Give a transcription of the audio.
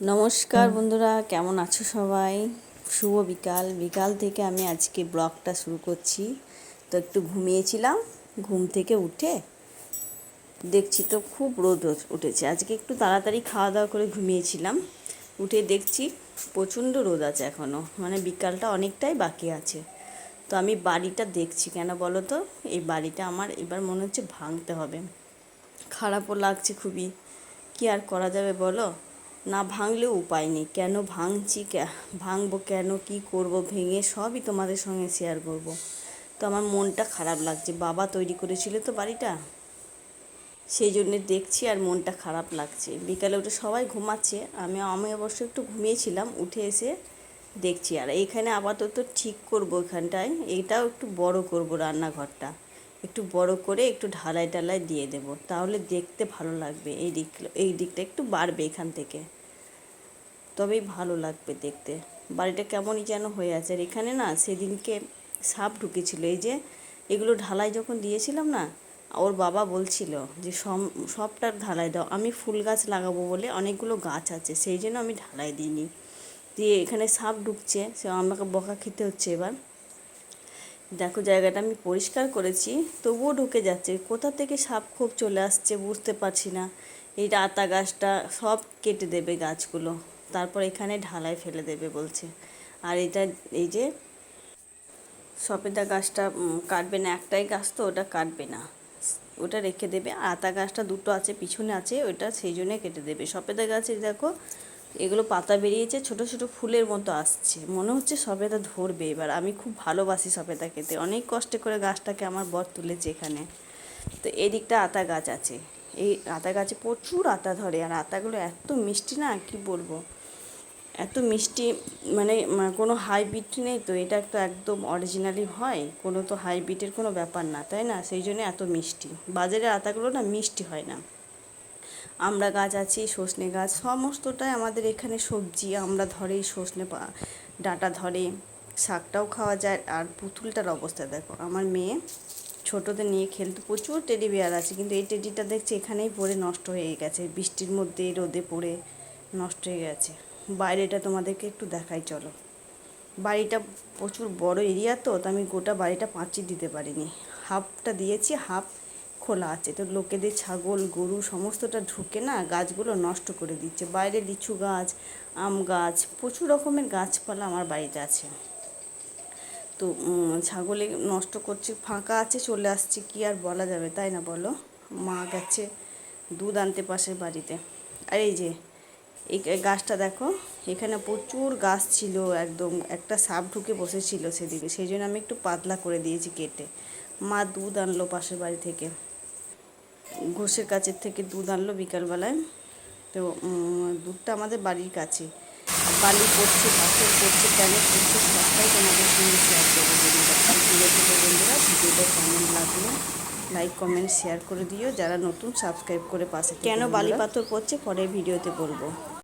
নমস্কার বন্ধুরা কেমন আছো সবাই? শুভ বিকাল। বিকাল থেকে আমি আজকে ব্লগটা শুরু করছি। তো একটু ঘুমিয়েছিলাম ঘুম থেকে উঠে দেখছি তো খুব রোদ উঠেছে। আজকে একটু তাড়াতাড়ি খাওয়া দাওয়া করে ঘুমিয়েছিলাম। উঠে দেখছি প্রচণ্ড রোদ আছে এখনও মানে বিকালটা অনেকটাই বাকি আছে। তো আমি বাড়িটা দেখছি কেন বলো তো? এই বাড়িটা আমার এবার মনে হচ্ছে ভাঙতে হবে। খারাপও লাগছে খুবই। কি আর করা যাবে বলো? না ভাঙলেও উপায় নেই। কেন ভাঙছি ভাঙবো কেন, কি করব, ভেঙে সবই তোমাদের সঙ্গে শেয়ার করব। তো আমার মনটা খারাপ লাগছে। বাবা তৈরি করেছিল তো বাড়িটা। সেই জন্যে দেখছি আর মনটা খারাপ লাগছে। বিকালে উঠে সবাই ঘুমাচ্ছে। আমি আমি অবশ্য একটু ঘুমিয়েছিলাম। উঠে এসে দেখছি আর এইখানে আপাতত ঠিক করব এখানটায়। এটাও একটু বড় করব রান্নাঘরটা। একটু বড় করে একটু ঢালাই টালাই দিয়ে দেব। তাহলে দেখতে ভালো লাগবে। এই দিক, এই দিকটা একটু বাড়বে এখান থেকে। তবেই ভালো লাগবে দেখতে। বাড়িটা কেমনই যেন হয়ে আছে। আর এখানে না সেদিনকে সাপ ঢুকেছিল। এই যে এগুলো ঢালাই যখন দিয়েছিলাম না, ওর বাবা বলছিল যে সব সবটার ঢালাই দাও। আমি ফুল গাছ লাগাবো বলে অনেকগুলো গাছ আছে, সেই জন্য আমি ঢালাই দিইনি। দিয়ে এখানে সাপ ঢুকছে। সে আমাকে বকা খেতে হচ্ছে এবার। দেখো জায়গাটা আমি পরিষ্কার করেছি, তবুও ঢুকে যাচ্ছে। কোথা থেকে সাপ খুব চলে আসছে বুঝতে পারছি না। এই আতা গাছটা সব কেটে দেবে গাছগুলো। তারপর এখানে ঢালাই ফেলে দেবে বলছে। আর এটা এই যে সপেদা গাছটা কাটবে না, একটাই গাছ তো, ওটা কাটবে না। ওটা রেখে দেবে। আতা গাছটা দুটো আছে, পিছনে আছে, ওটা সেই জন্যে কেটে দেবে। সপেদা গাছে দেখো, এগুলো পাতা বেরিয়েছে, ছোট ছোট ফুলের মতো আসছে। মনে হচ্ছে সবেদা ধরবে এবার। আমি খুব ভালোবাসি সবেদা খেতে। অনেক কষ্টে করে গাছটাকে আমার বর তুলেছে এখানে। তো এদিকটা আতা গাছ আছে। এই আতা গাছে প্রচুর আতা ধরে। আর আতাগুলো এত মিষ্টি না, কি বলব? এত মিষ্টি মানে কোনো হাইব্রিড নেই তো, এটা তো একদম অরিজিনালি হয়, কোনো তো হাইব্রিডের কোনো ব্যাপার না, তাই না? সেই জন্য এত মিষ্টি। বাজারের আতাগুলো না মিষ্টি হয় না। আমরা গাছ আছে সজনে গাছ, সমস্তটাই আমাদের এখানে সবজি, আমরা ধরেই সজনে ডাঁটা ধরে, শাকটাও খাওয়া যায়, আর পুতুলটার অবস্থা দেখো। আমার মেয়ে ছোটোদের নিয়ে খেলতে প্রচুর টেডি বিয়ার আছে, কিন্তু এই টেডিটা দেখছি এখানেই পড়ে নষ্ট হয়ে গেছে, বৃষ্টির মধ্যে রোদে পড়ে নষ্ট হয়ে গেছে। বাইরেটা তোমাদেরকে একটু দেখাই, চলো। বাড়িটা প্রচুর বড় এরিয়া তো তো আমি গোটা বাড়িটা পাঁচি দিতে পারিনি। হাফটা দিয়েছি, হাফ খোলা আছে। তো লোকেদের ছাগল, গরু সমস্তটা ঢুকে না গাছগুলো নষ্ট করে দিচ্ছে। বাইরে লিচু গাছ, আম গাছ, প্রচুর রকমের গাছপালা আমার বাড়িতে আছে। তো ছাগলে নষ্ট করছে, ফাঁকা আছে, চলে আসছে, কি আর বলা যাবে, তাই না বলো? মা গেছে দুধ আনতে পাশের বাড়িতে। আর এই যে এই গাছটা দেখো এখানে প্রচুর গাছ ছিল একদম একটা সাপ ঢুকে বসেছিল সেদিকে সেই জন্য আমি একটু পাতলা করে দিয়েছি কেটে। মা দুধ আনলো পাশের বাড়ি থেকে। ঘোষের কাছের থেকে দুধ আনলো বিকালবেলায়। তো দুধটা আমাদের বাড়ির কাছে। বালি পড়ছে পাথর পড়ছে কেন পড়ছে সবটাই তোমাদের সঙ্গে শেয়ার দূরে থেকে বন্ধুরা ভিডিওটা কেমন লাগল? লাইক কমেন্ট শেয়ার করে দিও। যারা নতুন সাবস্ক্রাইব করে পাশে কেন বালি পাথর পড়ছে? পরের ভিডিওতে বলব।